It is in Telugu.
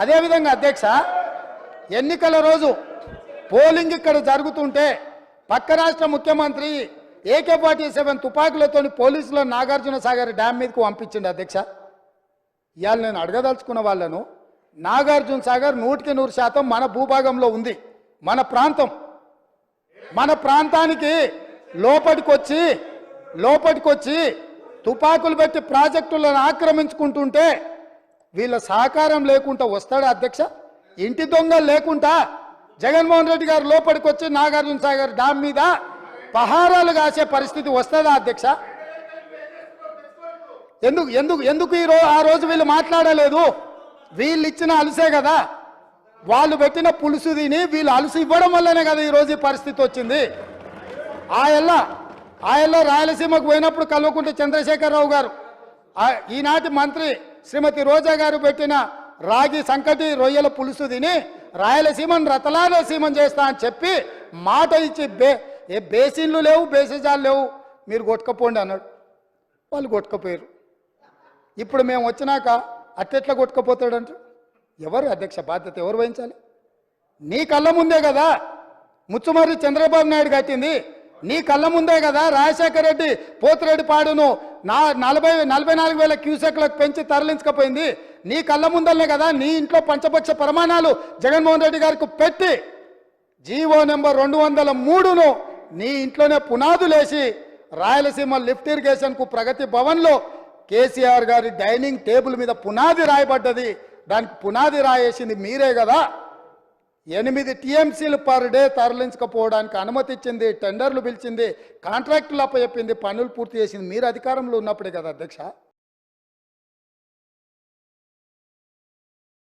అదేవిధంగా అధ్యక్ష ఎన్నికల రోజు పోలింగ్ ఇక్కడ జరుగుతుంటే పక్క రాష్ట్ర ముఖ్యమంత్రి ఏకే ఫార్టీ సెవెన్ తుపాకులతో పోలీసులను నాగార్జున సాగర్ డ్యామ్ మీదకు పంపించిండు అధ్యక్ష. ఇవాళ నేను అడగదలుచుకున్న వాళ్ళను నాగార్జున సాగర్ నూటికి నూరు శాతం మన భూభాగంలో ఉంది మన ప్రాంతం. మన ప్రాంతానికి లోపలికొచ్చి లోపలికొచ్చి తుపాకులు పెట్టి ప్రాజెక్టులను ఆక్రమించుకుంటుంటే వీళ్ళ సహకారం లేకుండా వస్తాడా అధ్యక్ష? ఇంటి దొంగ లేకుండా జగన్మోహన్ రెడ్డి గారు లోపలికి వచ్చి నాగార్జున సాగర్ డామ్ మీద పహారాలు కాసే పరిస్థితి వస్తుందా అధ్యక్ష? ఎందుకు ఎందుకు ఎందుకు ఈ రో ఆ రోజు వీళ్ళు మాట్లాడలేదు? వీళ్ళు ఇచ్చిన అలుసే కదా. వాళ్ళు పెట్టిన పులుసు తిని వీళ్ళు అలుసు ఇవ్వడం వల్లనే కదా ఈ ఈ పరిస్థితి వచ్చింది. ఆయల్ల ఆయల్లో రాయలసీమకు పోయినప్పుడు కల్వకుంట్ల చంద్రశేఖరరావు గారు ఈనాటి మంత్రి శ్రీమతి రోజా గారు పెట్టిన రాగి సంకటి రొయ్యల పులుసు తిని రాయలసీమను రతలాలసీమం చేస్తా అని చెప్పి మాట ఇచ్చి బే ఏ బేసిన్లు లేవు బేసిజాలు లేవు. మీరు కొట్టుకపోండి అన్నాడు. వాళ్ళు కొట్టుకపోయారు. ఇప్పుడు మేము వచ్చినాక అట్టెట్లా కొట్టుకపోతాడంట? ఎవరు అధ్యక్ష బాధ్యత ఎవరు వహించాలి? నీ కళ్ళ ముందే కదా ముచ్చుమర్రి చంద్రబాబు నాయుడు కట్టింది. నీ కళ్ళ ముందే కదా రాజశేఖర రెడ్డి పోతిరెడ్డి పాడును నా నలభై నలభై నాలుగు వేల క్యూసెక్లకు పెంచి తరలించకపోయింది. నీ కళ్ళ ముందలనే కదా నీ ఇంట్లో పంచపక్ష ప్రమాణాలు జగన్మోహన్ రెడ్డి గారికి పెట్టి జీవో నెంబర్ రెండు వందల మూడును నీ ఇంట్లోనే పునాదులేసి రాయలసీమ లిఫ్ట్ ఇరిగేషన్కు ప్రగతి భవన్లో కేసీఆర్ గారి డైనింగ్ టేబుల్ మీద పునాది రాయబడ్డది. దానికి పునాది రాయేసింది మీరే కదా. ఎనిమిది టీఎంసీలు పర్ డే తరలించకపోవడానికి అనుమతి ఇచ్చింది టెండర్లు పిలిచింది కాంట్రాక్టులు అప్పచెప్పింది పనులు పూర్తి చేసింది మీరు అధికారంలో ఉన్నప్పుడే కదా అధ్యక్ష?